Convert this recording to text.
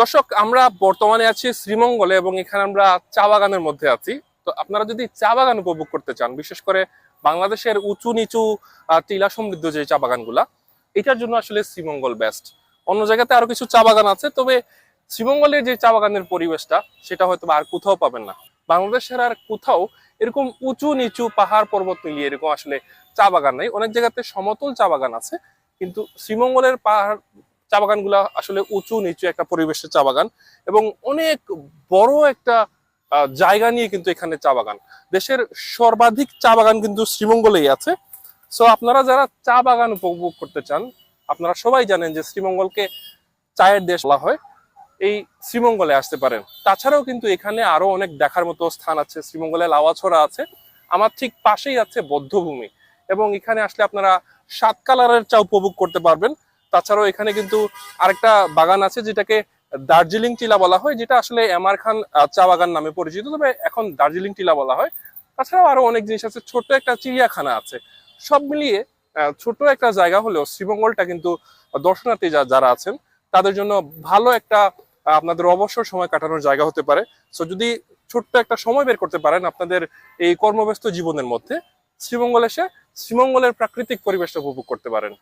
দর্শক, আমরা বর্তমানে আছি শ্রীমঙ্গলে এবং এখানে আমরা চা বাগানের মধ্যে আছি। তো আপনারা যদি চা বাগান উপভোগ করতে চান, বিশেষ করে বাংলাদেশের উঁচু নিচু টিলা সমৃদ্ধ যে চা বাগানগুলা, এটার জন্য আসলে শ্রীমঙ্গল বেস্ট অন্য জায়গাতে আরও কিছু চা বাগান আছে, তবে শ্রীমঙ্গলের যে চা বাগানের পরিবেশটা, সেটা হয়তো আর কোথাও পাবেন না। বাংলাদেশের আর কোথাও এরকম উঁচু নিচু পাহাড় পর্বত মিলিয়ে এরকম আসলে চা বাগান নেই। অনেক জায়গাতে সমতল চা বাগান আছে, কিন্তু শ্রীমঙ্গলের পাহাড় চা বাগানগুলা আসলে উঁচু নিচু একটা পরিবেশের চা বাগান এবং অনেক বড় একটা জায়গা নিয়ে কিন্তু এখানে চা বাগান দেশের সর্বাধিক চা বাগান কিন্তু শ্রীমঙ্গলেই আছে। সো আপনারা যারা চা বাগান উপভোগ করতে চান, আপনারা সবাই জানেন যে শ্রীমঙ্গলকে চায়ের দেশ বলা হয়। এই শ্রীমঙ্গলে আসতে পারেন। তাছাড়াও কিন্তু এখানে আরও অনেক দেখার মতো স্থান আছে। শ্রীমঙ্গলে লাওয়াছড়া আছে। আমার ঠিক পাশেই আছে বদ্ধভূমি। এবং এখানে আসলে আপনারা সাত কালারের চা উপভোগ করতে পারবেন। তাছাড়াও এখানে কিন্তু আরেকটা বাগান আছে যেটাকে দার্জিলিং টিলা বলা হয়, যেটা আসলে এমআর খান চা বাগান নামে পরিচিত, তবে এখন দার্জিলিং টিলা বলা হয়। তাছাড়াও আরও অনেক জিনিস আছে ছোট একটা চিড়িয়াখানা আছে। সব মিলিয়ে ছোট একটা জায়গা হলেও শ্রীমঙ্গলটা কিন্তু দর্শনার্থী যারা আছেন, তাদের জন্য ভালো একটা আপনাদের অবসর সময় কাটানোর জায়গা হতে পারে। সো যদি ছোট্ট একটা সময় বের করতে পারেন আপনাদের এই কর্মব্যস্ত জীবনের মধ্যে, শ্রীমঙ্গল এসে শ্রীমঙ্গলের প্রাকৃতিক পরিবেশটা উপভোগ করতে পারেন।